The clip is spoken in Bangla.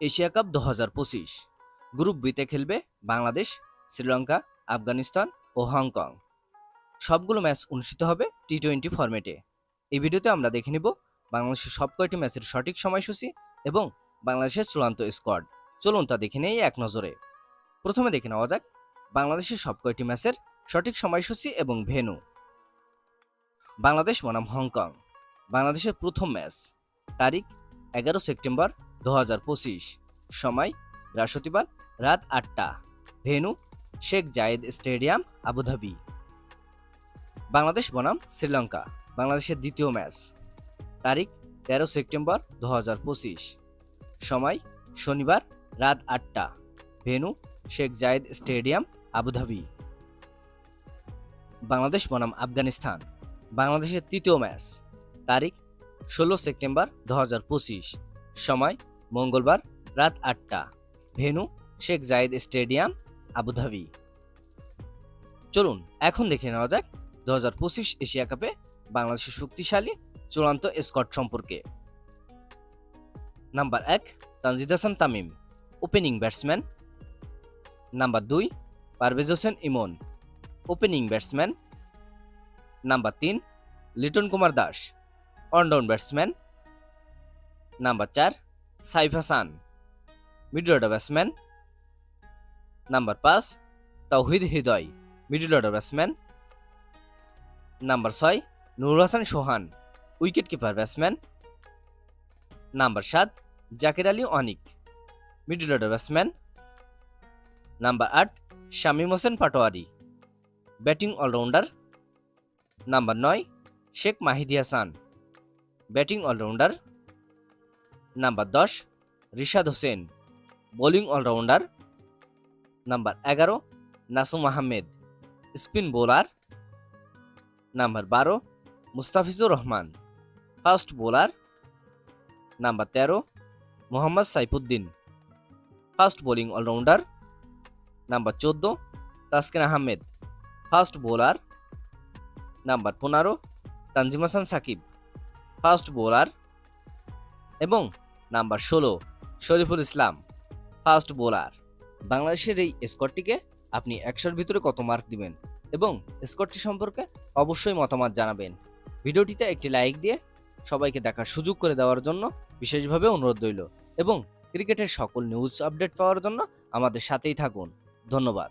এশিয়া কাপ দু হাজার পঁচিশ। গ্রুপ বিতে খেলবে বাংলাদেশ, শ্রীলঙ্কা, আফগানিস্তান ও হংকং। সবগুলো ম্যাচ অনুষ্ঠিত হবে টি টোয়েন্টি ফরম্যাটে। এই ভিডিওতে আমরা দেখে নিব বাংলাদেশের সব কয়টি ম্যাচের সঠিক সময়সূচি এবং বাংলাদেশের চূড়ান্ত স্কোয়াড। চলুন তা দেখে নেই এক নজরে। প্রথমে দেখে নেওয়া যাক বাংলাদেশের সব কয়টি ম্যাচের সঠিক সময়সূচি এবং ভেন্যু। বাংলাদেশ বনাম হংকং। বাংলাদেশের প্রথম ম্যাচ। তারিখ এগারো সেপ্টেম্বর দু হাজার পঁচিশ। সময়, বৃহস্পতিবার রাত আটটা। Venue, Sheikh Zayed stadium, Abu Dhabi. Bangladesh বনাম, শ্রীলঙ্কা। বাংলাদেশের দ্বিতীয় ম্যাচ। তারিখ, তেরো সেপ্টেম্বর দু সময়, শনিবার রাত আটটা। Venue, Sheikh Zayed stadium, Abu Dhabi. Bangladesh বনাম, আফগানিস্তান। বাংলাদেশের তৃতীয় ম্যাচ। তারিখ, ষোলো সেপ্টেম্বর দু সময় মঙ্গলবার রাত আটটা। Venue Sheikh Zayed stadium, Abu Dhabi. চলুন, এখন দেখে নেওয়া যাক দু হাজার পঁচিশ এশিয়া কাপে বাংলাদেশের শক্তিশালী চূড়ান্ত স্কট সম্পর্কে। নাম্বার এক, Tanzid Hasan Tamim opening batsman number দুই, Parvez Hossain Emon opening batsman number তিন, Liton Kumar Das one down batsman number চার Saif Hasan. Middle order batsman number পাঁচ Towhid Hridoy middle order batsman number ছয় Nurul Hasan Sohan wicket keeper batsman number সাত Jaker Ali Anik middle order batsman number আট Shamim Hossain Patwari batting all rounder number নয় Sheikh Mahedi Hasan batting all rounder number দশ, Rishad Hossain, bowling all rounder. Number এগারো, Nasum Ahmed, spin bowler. Number বারো, Mustafizur Rahman, fast bowler. Number তেরো, Mohammad Saifuddin, fast bowling all rounder. Number চোদ্দ, Taskin Ahmed, fast bowler. Number পনেরো, তানজিম হাসান সাকিব, ফাস্ট বোলার। এবং নাম্বার ষোলো, শরীফুল ইসলাম, ফাস্ট বোলার। বাংলাদেশের এই স্কোরটিকে আপনি একশোর ভিতরে কত মার্ক দিবেন এবং স্কোরটি সম্পর্কে অবশ্যই মতামত জানাবেন। ভিডিওটিতে একটি লাইক দিয়ে সবাইকে দেখার সুযোগ করে দেওয়ার জন্য বিশেষভাবে অনুরোধ রইল এবং ক্রিকেটের সকল নিউজ আপডেট পাওয়ার জন্য আমাদের সাথেই থাকুন। ধন্যবাদ।